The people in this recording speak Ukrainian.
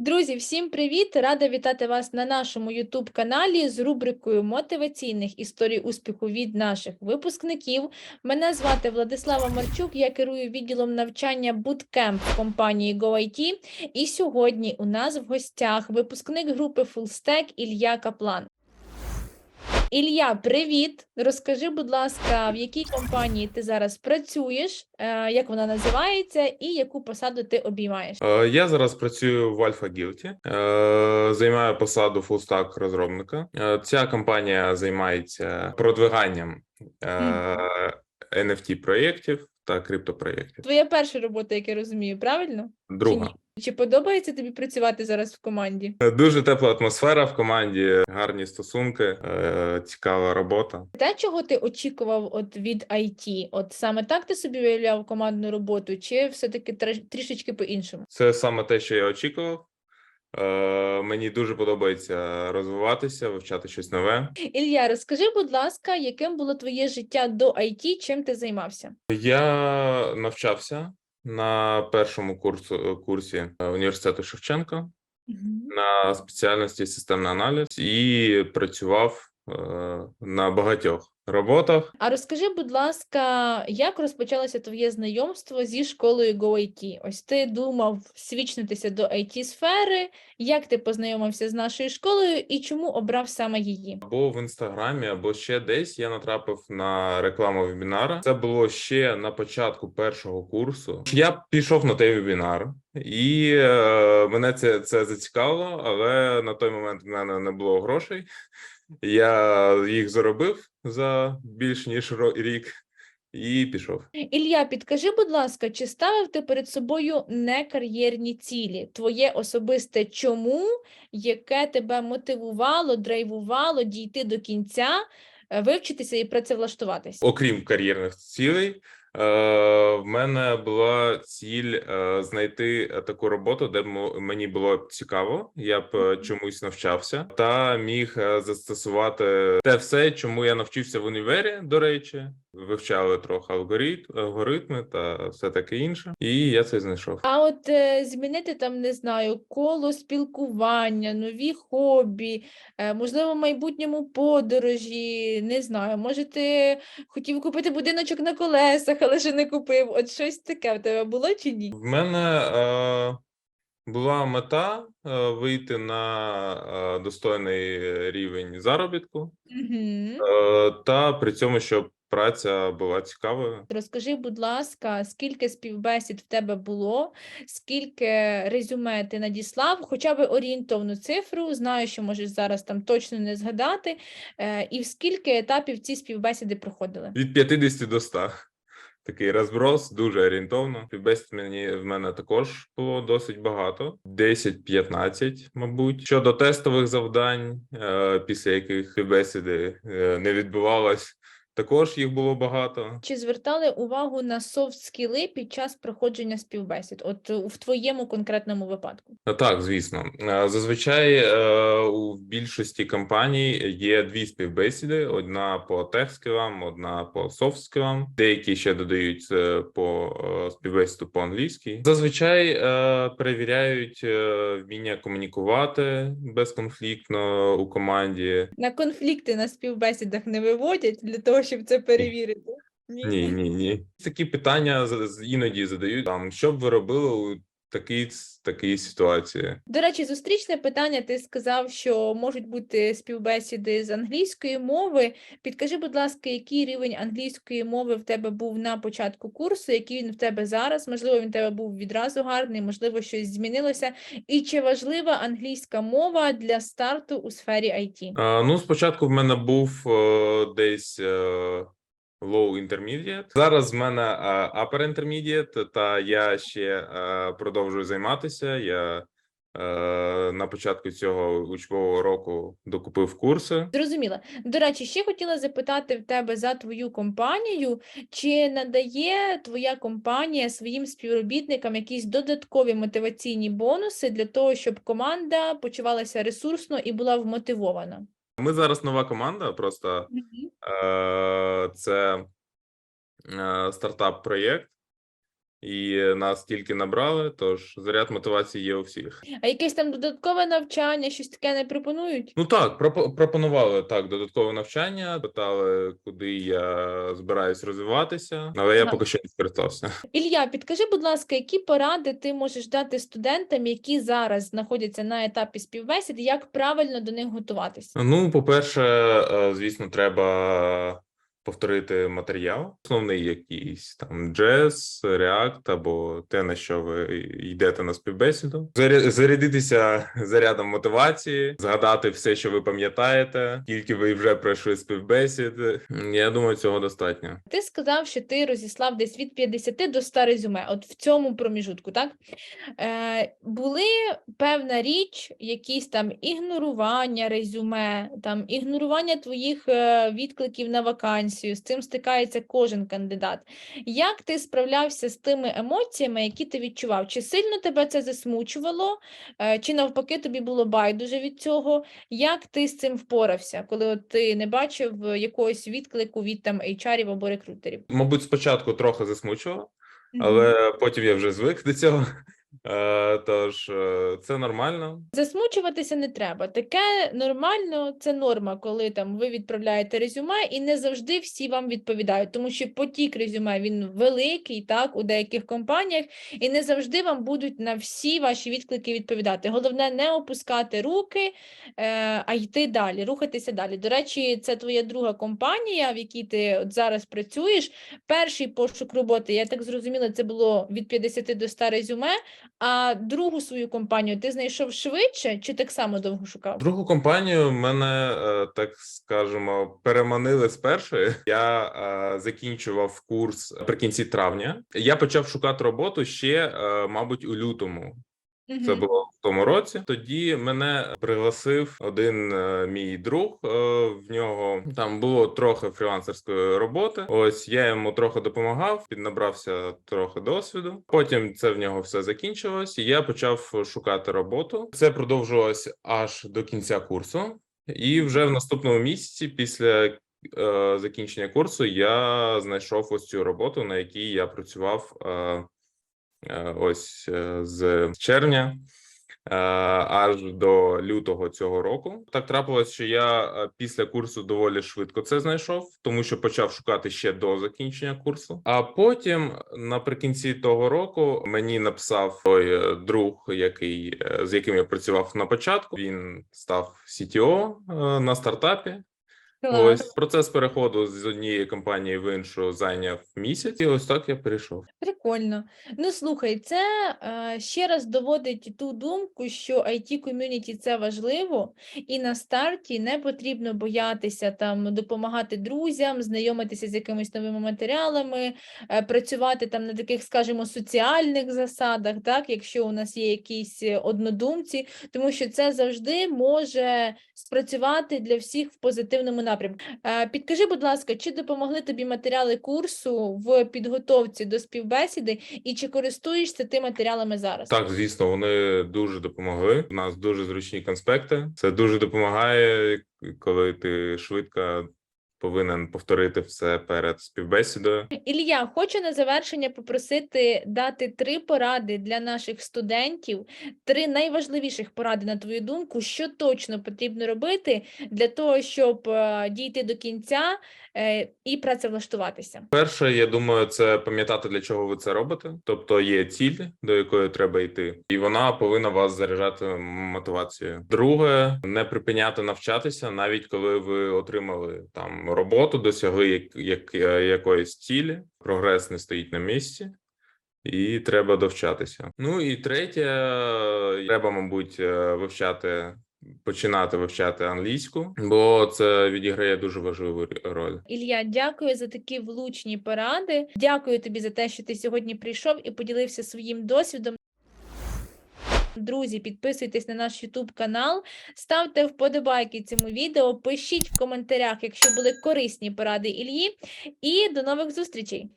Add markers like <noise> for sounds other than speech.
Друзі, всім привіт! Рада вітати вас на нашому youtube каналі з рубрикою мотиваційних історій успіху від наших випускників. Мене звати Владислава Марчук, я керую відділом навчання Bootcamp компанії GoIT. І сьогодні у нас в гостях випускник групи FullStack Ілья Каплан. Ілля, привіт! Розкажи, будь ласка, в якій компанії ти зараз працюєш, е, як вона називається, і яку посаду ти обіймаєш? Е, Я зараз працюю в Альфа Guilty, е, займаю посаду фулстак розробника. Ця компанія займається продвиганням NFT проєктів та криптопроєктів. Твоя перша робота, як я розумію, правильно? Друга ні? Чи подобається тобі працювати зараз в команді? Е, дуже тепла атмосфера в команді, гарні стосунки, е, цікава робота. Те, чого ти очікував от від IT? От саме так ти собі уявляв командну роботу, чи все-таки трішечки по-іншому? Це саме те, що я очікував. Е, Мені дуже подобається розвиватися, вивчати щось нове. Ілля, розкажи, будь ласка, яким було твоє життя до IT, чим ти займався? Я навчався на першому курсу курсі е, університету Шевченка на спеціальності системний аналіз і працював е, на багатьох роботах. А розкажи, будь ласка, як розпочалося твоє знайомство зі школою GoIT? Ось ти думав свічнутися до it сфери як ти познайомився з нашою школою і чому обрав саме її? Або в інстаграмі, або ще десь я натрапив на рекламу вебінара. Це було ще на початку першого курсу. Я пішов на той вебінар, і е, мене це, це зацікавило, але на той момент в мене не було грошей. Я їх заробив за більш ніж рік і пішов. Ілля, підкажи, будь ласка, чи ставив ти перед собою не кар'єрні цілі? Твоє особисте чому, яке тебе мотивувало, драйвувало дійти до кінця, е, вивчитися і працевлаштуватися? Окрім кар'єрних цілей, в мене була ціль е, знайти е, таку роботу, де мені було б цікаво, я б е, чомусь навчався, та міг е, застосувати те все, чому я навчився в універі. До речі, вивчали трохи алгоритм, алгоритми та все таке інше, і я це знайшов. А от е, змінити там, не знаю, коло спілкування, нові хобі, е, можливо, в майбутньому подорожі, не знаю, може, ти хотів купити будиночок на колесах, але ще не купив. От щось таке в тебе було чи ні? В мене е, була мета е, вийти на е, достойний рівень заробітку. Угу. Е, Та при цьому, щоб праця була цікавою. Розкажи, будь ласка, скільки співбесід в тебе було, скільки резюме ти надіслав, хоча б орієнтовну цифру, знаю, що можеш зараз там точно не згадати, е, і в скільки етапів ці співбесіди проходили? Від 50 до 100. Такий розброс, дуже орієнтовно. Співбесід мені в мене також було досить багато, 10-15, мабуть. Щодо тестових завдань, е, після яких співбесіди е, не відбувалось, також їх було багато. Чи звертали увагу на софт-скіли під час проходження співбесід? От е, в твоєму конкретному випадку? Е, Так, звісно. Е, Зазвичай у більшості компаній є дві співбесіди: одна по тех-скілам, одна по софт-скілам. Деякі ще додають по співбесіду по англійській. Зазвичай перевіряють вміння комунікувати безконфліктно у команді. На конфлікти на співбесідах не виводять для того, щоб це перевірити? Ні, ні, ні. Такі питання іноді задають там, що б ви робили у такій такій ситуації. До речі, зустрічне питання. Ти сказав, що можуть бути співбесіди з англійської мови. Підкажи, будь ласка, який рівень англійської мови в тебе був на початку курсу, який він в тебе зараз? Можливо, він в тебе був відразу гарний, можливо, щось змінилося. І чи важлива англійська мова для старту у сфері IT? А, ну, спочатку в мене був е, десь е, low intermediate. Зараз в мене е, upper intermediate, та я ще е, продовжую займатися. Я е, на початку цього учбового року докупив курси. Зрозуміла. До речі, ще хотіла запитати в тебе за твою компанію, чи надає твоя компанія своїм співробітникам якісь додаткові мотиваційні бонуси для того, щоб команда почувалася ресурсно і була вмотивована? Ми зараз нова команда, просто е, це е, стартап-проєкт. І нас тільки набрали. Тож заряд мотивації є у всіх. А якесь там додаткове навчання, щось таке не пропонують? Ну так, пропо- пропонували так додаткове навчання, питали, куди я збираюсь розвиватися, але я поки що не скористався. <laughs> Ілля, підкажи, будь ласка, які поради ти можеш дати студентам, які зараз знаходяться на етапі співбесід, як правильно до них готуватися? Ну, по-перше, е, звісно, треба повторити матеріал, основний якийсь там джез, React або те, на що ви йдете на співбесіду, Заря- зарядитися <laughs> зарядом мотивації, згадати все, що ви пам'ятаєте, скільки ви вже пройшли співбесід. Я думаю, цього достатньо. Ти сказав, що ти розіслав десь від 50 до 100 резюме, от в цьому проміжутку, так? Е, були певна річ, якісь там ігнорування резюме, там ігнорування твоїх е, відкликів на вакансію, з цим стикається кожен кандидат. Як ти справлявся з тими емоціями, які ти відчував? Чи сильно тебе це засмучувало, е, чи навпаки тобі було байдуже від цього? Як ти з цим впорався, коли от ти не бачив е, якогось відклику від там HR або рекрутерів? Мабуть, спочатку трохи засмучувало, але потім я вже звик до цього. Е, Тож е, це нормально. Засмучуватися не треба. Таке нормально, це норма, коли там ви відправляєте резюме, і не завжди всі вам відповідають, тому що потік резюме він великий, так, у деяких компаніях, і не завжди вам будуть на всі ваші відклики відповідати. Головне не опускати руки, е, а йти далі, рухатися далі. До речі, це твоя друга компанія, в якій ти от зараз працюєш. Перший пошук роботи, я так зрозуміла, це було від 50 до 100 резюме. А другу свою компанію ти знайшов швидше чи так само довго шукав? Другу компанію мене, е, так скажемо, переманили з першої. Я е, закінчував курс наприкінці травня. Я почав шукати роботу ще, е, мабуть, у лютому. Це було в тому році. Тоді мене пригласив один е, мій друг. е, В нього там було трохи фрілансерської роботи. Ось я йому трохи допомагав, піднабрався трохи досвіду. Потім це в нього все закінчилось. і Я почав шукати роботу. Це продовжувалось аж до кінця курсу, і вже в наступному місяці, після е, закінчення курсу, я знайшов ось цю роботу, на якій я працював. Е, ось е, з червня е, аж до лютого цього року. Так трапилось, що я після курсу доволі швидко це знайшов, тому що почав шукати ще до закінчення курсу. А потім, наприкінці того року, мені написав той друг, який з яким я працював на початку. Він став CTO на стартапі. Ось процес переходу з однієї компанії в іншу зайняв місяць, і ось так я перейшов. Прикольно. Ну слухай, це е, ще раз доводить ту думку, що it ком'юніті це важливо, і на старті не потрібно боятися там допомагати друзям, знайомитися з якимись новими матеріалами, е, працювати там на таких, скажімо, соціальних засадах, так, якщо у нас є якісь е, однодумці, тому що це завжди може спрацювати для всіх в позитивному напрямку. Е, Підкажи, будь ласка, чи допомогли тобі матеріали курсу в підготовці до співбесіди, і чи користуєшся ти матеріалами зараз? Так, звісно, вони дуже допомогли. У нас дуже зручні конспекти. Це дуже допомагає, коли ти швидко повинен повторити все перед співбесідою. Ілля, хочу на завершення попросити дати три поради для наших студентів, три найважливіших поради, на твою думку, що точно потрібно робити для того, щоб е, дійти до кінця е, і працевлаштуватися. Перше, я думаю, це пам'ятати, для чого ви це робите. Тобто є ціль, до якої треба йти, і вона повинна вас заряджати мотивацією. Друге, не припиняти навчатися, навіть коли ви отримали там роботу, досягли як, як, е, якоїсь цілі, прогрес не стоїть на місці. І треба довчатися. Ну і третє, треба, мабуть, е, вивчати, починати вивчати англійську, бо це відіграє дуже важливу роль. Ілля, дякую за такі влучні поради. Дякую тобі за те, що ти сьогодні прийшов і поділився своїм досвідом. Друзі, підписуйтесь на наш YouTube канал, ставте вподобайки цьому відео, пишіть в коментарях, якщо були корисні поради Ільї, і до нових зустрічей!